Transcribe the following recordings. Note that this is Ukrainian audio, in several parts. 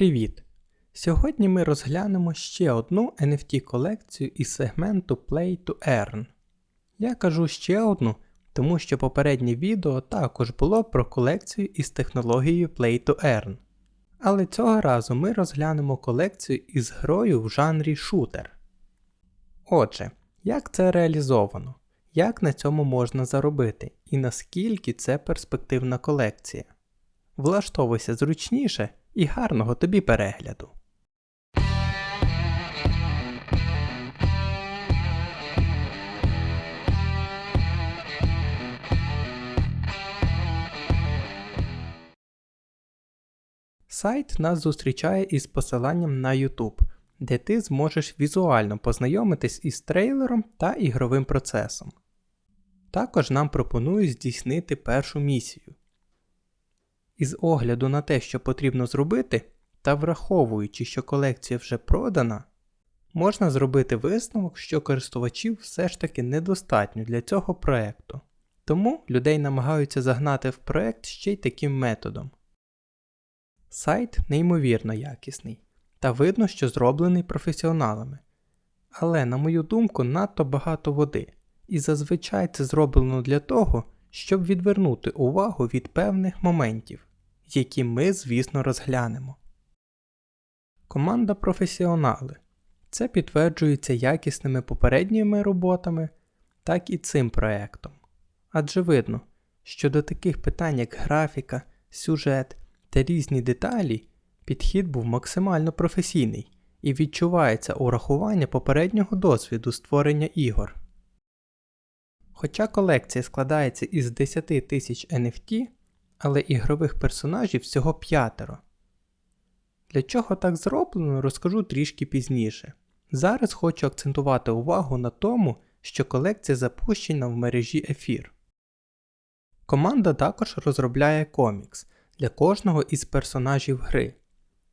Привіт! Сьогодні ми розглянемо ще одну NFT колекцію із сегменту Play to Earn. Я кажу ще одну, тому що попереднє відео також було про колекцію із технологією Play to Earn. Але цього разу ми розглянемо колекцію із грою в жанрі шутер. Отже, як це реалізовано, як на цьому можна заробити і наскільки це перспективна колекція. Влаштовуйся зручніше і гарного тобі перегляду. Сайт нас зустрічає із посиланням на YouTube, де ти зможеш візуально познайомитись із трейлером та ігровим процесом. Також нам пропонують здійснити першу місію. Із огляду на те, що потрібно зробити, та враховуючи, що колекція вже продана, можна зробити висновок, що користувачів все ж таки недостатньо для цього проекту. Тому людей намагаються загнати в проект ще й таким методом. Сайт неймовірно якісний, та видно, що зроблений професіоналами. Але, на мою думку, надто багато води, і зазвичай це зроблено для того, щоб відвернути увагу від певних моментів, які ми, звісно, розглянемо. Команда професіонали. Це підтверджується якісними попередніми роботами, так і цим проектом. Адже видно, що до таких питань, як графіка, сюжет та різні деталі, підхід був максимально професійний і відчувається урахування попереднього досвіду створення ігор. Хоча колекція складається із 10 тисяч NFT, але ігрових персонажів всього п'ятеро. Для чого так зроблено, розкажу трішки пізніше. Зараз хочу акцентувати увагу на тому, що колекція запущена в мережі Ефір. Команда також розробляє комікс для кожного із персонажів гри.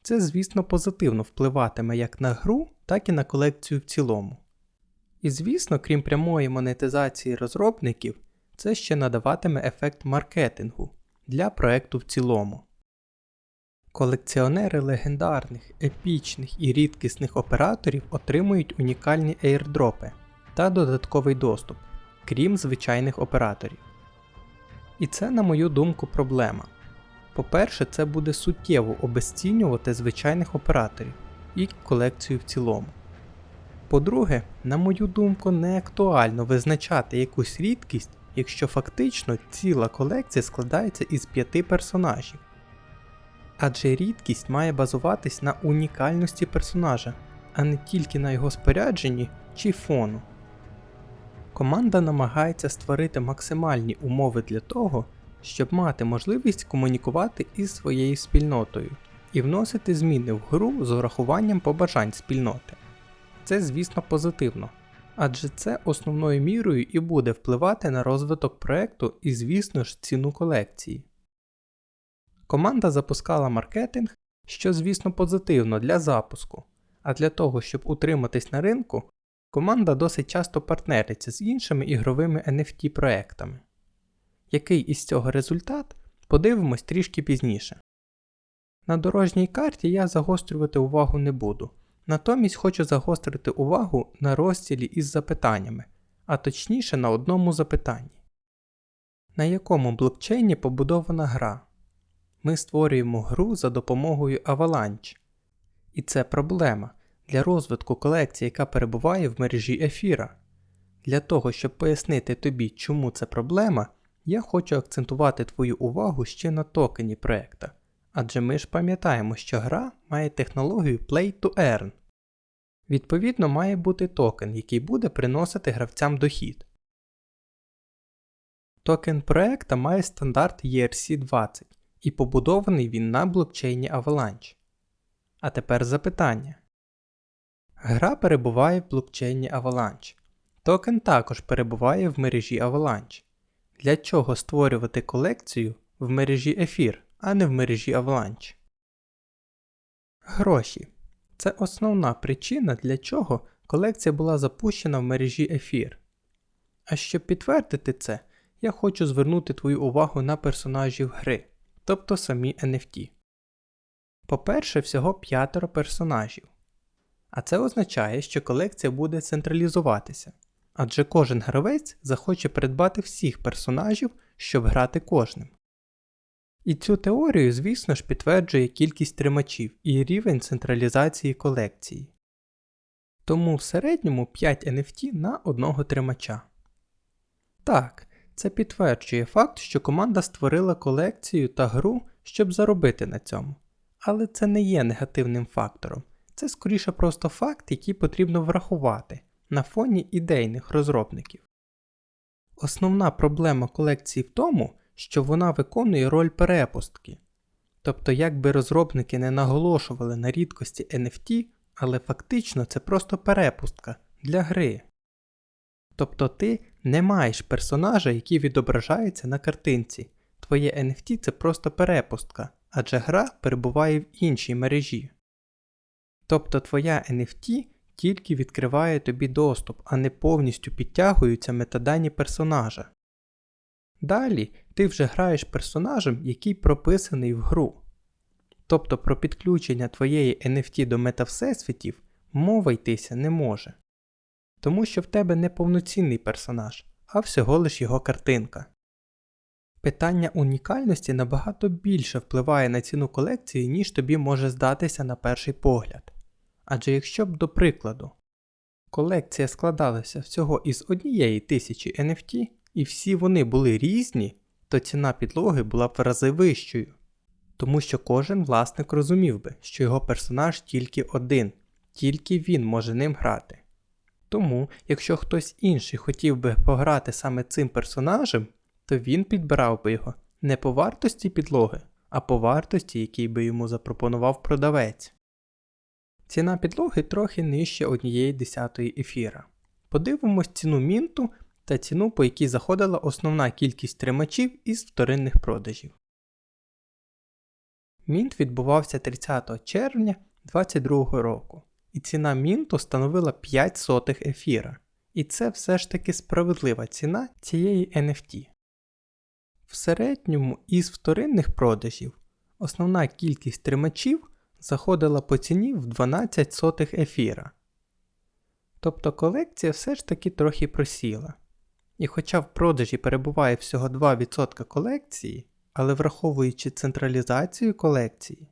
Це, звісно, позитивно впливатиме як на гру, так і на колекцію в цілому. І звісно, крім прямої монетизації розробників, це ще надаватиме ефект маркетингу для проекту в цілому. Колекціонери легендарних, епічних і рідкісних операторів отримують унікальні ейрдропи та додатковий доступ, крім звичайних операторів. І це, на мою думку, проблема. По-перше, це буде суттєво обесцінювати звичайних операторів і колекцію в цілому. По-друге, на мою думку, не актуально визначати якусь рідкість, якщо фактично ціла колекція складається із п'яти персонажів. Адже рідкість має базуватись на унікальності персонажа, а не тільки на його спорядженні чи фону. Команда намагається створити максимальні умови для того, щоб мати можливість комунікувати із своєю спільнотою і вносити зміни в гру з урахуванням побажань спільноти. Це, звісно, позитивно, адже це основною мірою і буде впливати на розвиток проекту і, звісно ж, ціну колекції. Команда запускала маркетинг, що, звісно, позитивно для запуску, а для того, щоб утриматись на ринку, команда досить часто партнериться з іншими ігровими NFT проектами. Який із цього результат, подивимось трішки пізніше. На дорожній карті я загострювати увагу не буду, натомість хочу загострити увагу на розділі із запитаннями, а точніше на одному запитанні. На якому блокчейні побудована гра? Ми створюємо гру за допомогою Avalanche. І це проблема для розвитку колекції, яка перебуває в мережі ефіра. Для того, щоб пояснити тобі, чому це проблема, я хочу акцентувати твою увагу ще на токені проекта. Адже ми ж пам'ятаємо, що гра має технологію Play to Earn. Відповідно, має бути токен, який буде приносити гравцям дохід. Токен проекта має стандарт ERC20 і побудований він на блокчейні Avalanche. А тепер запитання. Гра перебуває в блокчейні Avalanche. Токен також перебуває в мережі Avalanche. Для чого створювати колекцію в мережі Ефір, а не в мережі Avalanche? Гроші. Це основна причина, для чого колекція була запущена в мережі Ефір. А щоб підтвердити це, я хочу звернути твою увагу на персонажів гри, тобто самі NFT. По-перше, всього п'ятеро персонажів. А це означає, що колекція буде централізуватися, адже кожен гравець захоче придбати всіх персонажів, щоб грати кожним. І цю теорію, звісно ж, підтверджує кількість тримачів і рівень централізації колекції. Тому в середньому 5 NFT на одного тримача. Так, це підтверджує факт, що команда створила колекцію та гру, щоб заробити на цьому. Але це не є негативним фактором, це скоріше просто факт, який потрібно врахувати на фоні ідейних розробників. Основна проблема колекції в тому, що вона виконує роль перепустки. Тобто, якби розробники не наголошували на рідкості NFT, але фактично це просто перепустка для гри. Тобто ти не маєш персонажа, який відображається на картинці. Твоє NFT це просто перепустка, адже гра перебуває в іншій мережі. Тобто твоя NFT тільки відкриває тобі доступ, а не повністю підтягуються метадані персонажа. Далі ти вже граєш персонажем, який прописаний в гру. Тобто про підключення твоєї NFT до метавсесвітів мова йтися не може. Тому що в тебе не повноцінний персонаж, а всього лиш його картинка. Питання унікальності набагато більше впливає на ціну колекції, ніж тобі може здатися на перший погляд. Адже якщо б, до прикладу, колекція складалася всього із однієї тисячі NFT, і всі вони були різні, то ціна підлоги була б в рази вищою. Тому що кожен власник розумів би, що його персонаж тільки один, тільки він може ним грати. Тому, якщо хтось інший хотів би пограти саме цим персонажем, то він підбирав би його не по вартості підлоги, а по вартості, який би йому запропонував продавець. Ціна підлоги трохи нижче однієї десятої ефіра. Подивимось ціну мінту та ціну, по якій заходила основна кількість тримачів із вторинних продажів. Мінт відбувався 30 червня 2022 року, і ціна мінту становила 5 сотих ефіра. І це все ж таки справедлива ціна цієї NFT. В середньому із вторинних продажів основна кількість тримачів заходила по ціні в 12 сотих ефіра. Тобто колекція все ж таки трохи просіла. І хоча в продажі перебуває всього 2% колекції, але враховуючи централізацію колекції,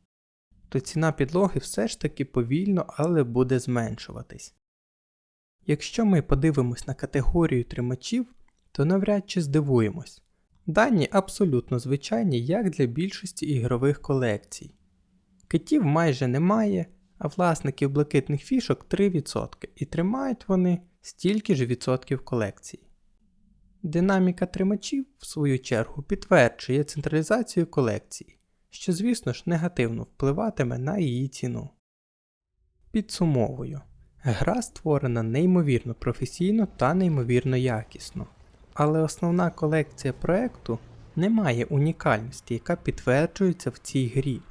то ціна підлоги все ж таки повільно, але буде зменшуватись. Якщо ми подивимось на категорію тримачів, то навряд чи здивуємось. Дані абсолютно звичайні, як для більшості ігрових колекцій. Китів майже немає, а власників блакитних фішок 3% і тримають вони стільки ж відсотків колекції. Динаміка тримачів, в свою чергу, підтверджує централізацію колекції, що, звісно ж, негативно впливатиме на її ціну. Підсумовую, гра створена неймовірно професійно та неймовірно якісно, але основна колекція проекту не має унікальності, яка підтверджується в цій грі.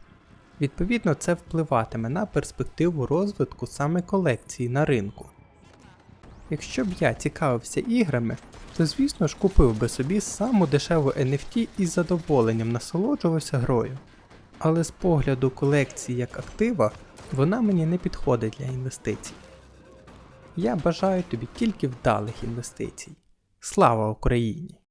Відповідно, це впливатиме на перспективу розвитку саме колекції на ринку. Якщо б я цікавився іграми, то звісно ж купив би собі саму дешеву NFT і з задоволенням насолоджувався грою. Але з погляду колекції як актива, вона мені не підходить для інвестицій. Я бажаю тобі тільки вдалих інвестицій. Слава Україні!